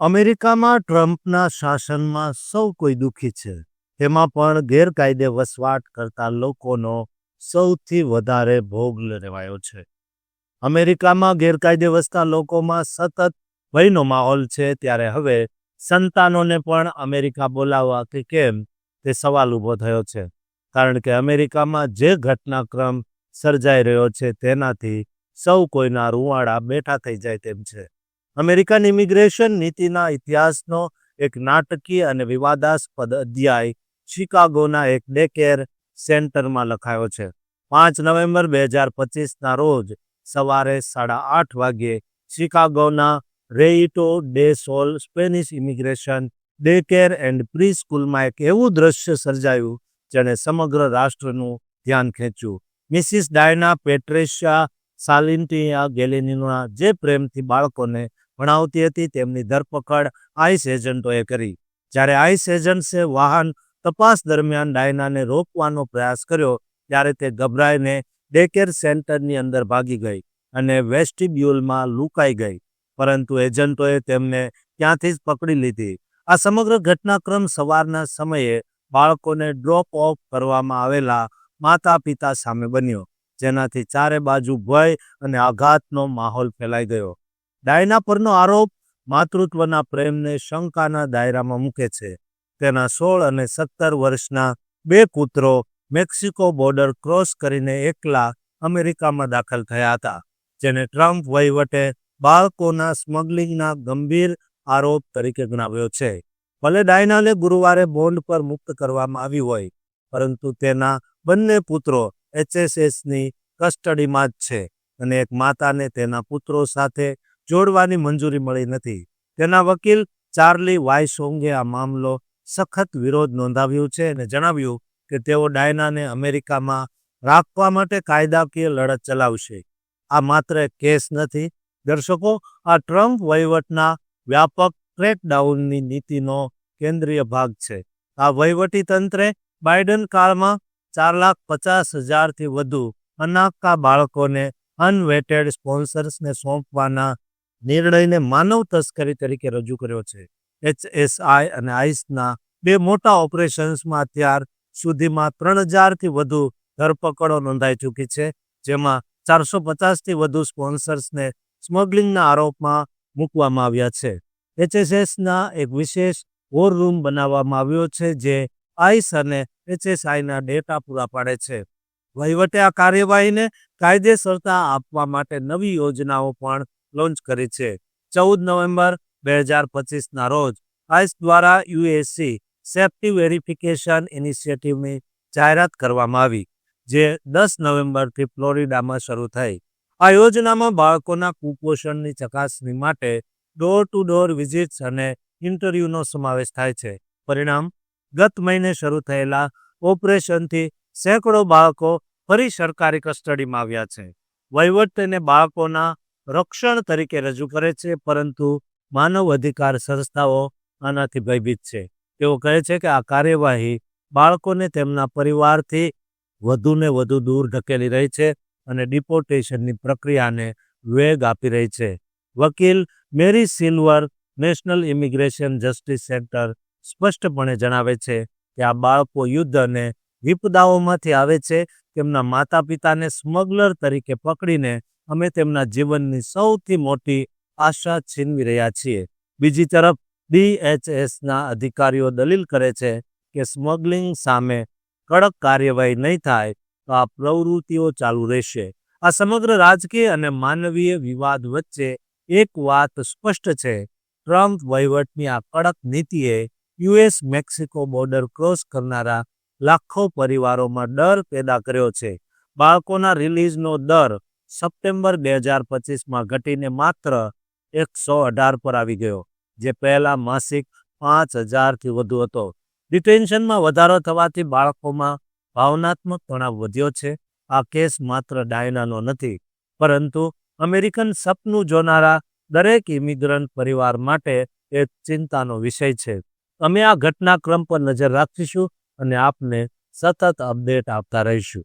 અમેરિકામાં ટ્રમ્પના શાસનમાં સૌ કોઈ દુઃખી છે. તેમાં પણ ગેરકાયદે વસવાટ કરતા લોકોનો સૌથી વધારે ભોગ લેવાયો છે. અમેરિકામાં ગેરકાયદે વસતા લોકોમાં સતત ભયનો માહોલ છે, ત્યારે હવે સંતાનોને પણ અમેરિકા બોલાવવા કે કેમ તે સવાલ ઊભો થયો છે. કારણ કે અમેરિકામાં જે ઘટનાક્રમ સર્જાઈ રહ્યો છે તેનાથી સૌ કોઈના રૂવાડા બેઠા થઈ જાય તેમ છે. અમેરિકન ઇમિગ્રેશન નીતિના ઇતિહાસનો એક નાટકીય અને વિવાદાસ્પદ અધ્યાય શિકાગોના એક ડે કેર સેન્ટરમાં લખાયો છે. પાંચ નવેમ્બર બે હજાર પચીસના રોજ સવારે સાડા આઠ વાગ્યે શિકાગોના Rayito de Sol Spanish immigration day care and pre સ્કૂલમાં એક એવું દ્રશ્ય સર્જાયું જેણે સમગ્ર રાષ્ટ્રનું ધ્યાન ખેંચ્યું. મિસિસ ડાયના પેટ્રેશિયા સાલિન્ટિયા ગેલેનીના જે પ્રેમથી બાળકોને ભણાવતી હતી, તેમની ધરપકડ આઈસ એજન્ટોએ કરી. જ્યારે આઈસ એજન્ટ્સે વાહન તપાસ દરમિયાન ડાયનાને રોકવાનો પ્રયાસ કર્યો, ત્યારે તે ગભરાઈને ડેકેર સેન્ટરની અંદર ભાગી ગઈ અને વેસ્ટિબ્યુલમાં લુકાઈ ગઈ. પરંતુ એજન્ટોએ તેમને ત્યાંથી જ પકડી લીધી. આ સમગ્ર ઘટનાક્રમ સવારના સમયે બાળકોને ડ્રોપ ઓફ કરવામાં આવેલા માતા પિતા સામે બન્યો, જેનાથી ચારે બાજુ ભય અને આઘાતનો માહોલ ફેલાઈ ગયો. ડાયના પરનો આરોપ માતૃત્વના પ્રેમને શંકાના દાયરામાં મૂકે છે. તેના સોળ અને સત્તર વર્ષના બે પુત્રો મેક્સિકો બોર્ડર ક્રોસ કરીને એકલા અમેરિકામાં દાખલ થયા હતા, જેને ટ્રમ્પ વહીવટે બાળકોના સ્મગલિંગના ગંભીર આરોપ તરીકે ગણાવ્યો છે. ભલે ડાયનાને ગુરુવારે બોન્ડ પર મુક્ત કરવામાં આવી હોય, પરંતુ તેના બંને પુત્રો એચએસએસની કસ્ટડીમાં જ છે અને એક માતાને તેના પુત્રો સાથે જોડવાની મંજૂરી મળી નથી. તેના વકીલ ચાર્લી વાયસોંગે આ મામલો સખત વિરોધ નોંધાવ્યો છે અને જણાવ્યું કે તેઓ ડાયનાને અમેરિકામાં રાખવા માટે કાયદાકીય લડત ચલાવશે. આ માત્ર કેસ નથી. દર્શકો, આ ટ્રમ્પ વહીવટના વ્યાપક ક્રેકડાઉનની નીતિનો કેન્દ્રીય ભાગ છે. આ વહીવટી તંત્રે બાઇડન કાળમાં ચાર લાખ પચાસ હજારથી વધુ અનાકા બાળકોને અનવેટેડ સ્પોન્સર્સને સોંપવાના નિર્ણયને માનવ તસ્કરી તરીકે રજૂ કર્યો છે. એચએસઆઈ અને આઈસના બે મોટા ઓપરેશન્સમાં અત્યાર સુધીમાં ત્રણ હજારથી વધુ ધરપકડો નોંધાઈ ચૂકી છે, જેમાં ચારસો પચાસથી વધુ સ્પોન્સર્સને સ્મગલિંગના આરોપમાં મૂકવામાં આવ્યા છે. એચએસએસના એક વિશેષ વોર રૂમ બનાવવામાં આવ્યો છે, જે આઈસ અને એચએસઆઈના ડેટા પૂરા પાડે છે. વહીવટે આ કાર્યવાહીને કાયદેસરતા આપવા માટે નવી યોજનાઓ પણ લોન્ચ કરી છે. ચૌદ નવેમ્બર બે હજાર પચીસના રોજ આઈસ દ્વારા યુએસસી સેફ્ટી વેરિફિકેશન ઇનિશિયેટિવની જાહેરાત કરવામાં આવી, જે દસ નવેમ્બરથી ફ્લોરિડામાં શરૂ થઈ. આ યોજનામાં બાળકોના કુપોષણની ચકાસણી માટે ડોર ટુ ડોર વિઝિટ્સ અને ઇન્ટરવ્યૂનો સમાવેશ થાય છે. પરિણામ, ગત મહિને શરૂ થયેલા ઓપરેશનથી સેંકડો બાળકો ફરી સરકારી કસ્ટડીમાં આવ્યા છે. વહીવટ તેને બાળકોના રક્ષણ તરીકે રજૂ કરે છે, પરંતુ માનવ અધિકાર સંસ્થાઓ આનાથી ભયભીત છે. તેઓ કહે છે કે આ કાર્યવાહી બાળકોને તેમના પરિવારથી વધુને વધુ દૂર ઢકેલી રહી છે અને ડિપોર્ટેશનની પ્રક્રિયાને વેગ આપી રહી છે. વકીલ Mary Silver, National Immigration Justice Center, સ્પષ્ટપણે જણાવે છે કે આ બાળકો યુદ્ધ અને વિપદાઓમાંથી આવે છે, તેમના માતા પિતાને સ્મગલર તરીકે પકડીને અમે તેમના જીવનની સૌથી મોટી આશા છીનવી રહ્યા છીએ. બીજી તરફ ડીએચએસના અધિકારીઓ દલીલ કરે છે કે સ્મગલિંગ સામે કડક કાર્યવાહી નહીં થાય તો આ પ્રવૃત્તિઓ ચાલુ રહેશે. આ સમગ્ર રાજકીય અને માનવીય વિવાદ વચ્ચે એક વાત સ્પષ્ટ છે. ટ્રમ્પ વહીવટની આ કડક નીતિએ યુએસ મેક્સિકો બોર્ડર ક્રોસ કરનારા લાખો પરિવારોમાં ડર પેદા કર્યો છે. બાળકોના રિલીઝનો દર સપ્ટેમ્બર બે હજાર પચીસમાં ઘટીને માત્ર એકસો અઢાર પર આવી ગયો, જે પહેલા માસિક પાંચ હજારથી વધુ હતો. ડિટેન્શનમાં વધારો થવાથી બાળકોમાં ભાવનાત્મક તણાવ વધ્યો છે. આ કેસ માત્ર ડાયનાનો નથી, પરંતુ અમેરિકન સપનું જોનારા દરેક ઇમિગ્રન્ટ પરિવાર માટે એક ચિંતાનો વિષય છે. અમે આ ઘટનાક્રમ પર નજર રાખીશું અને આપને સતત અપડેટ આપતા રહીશું.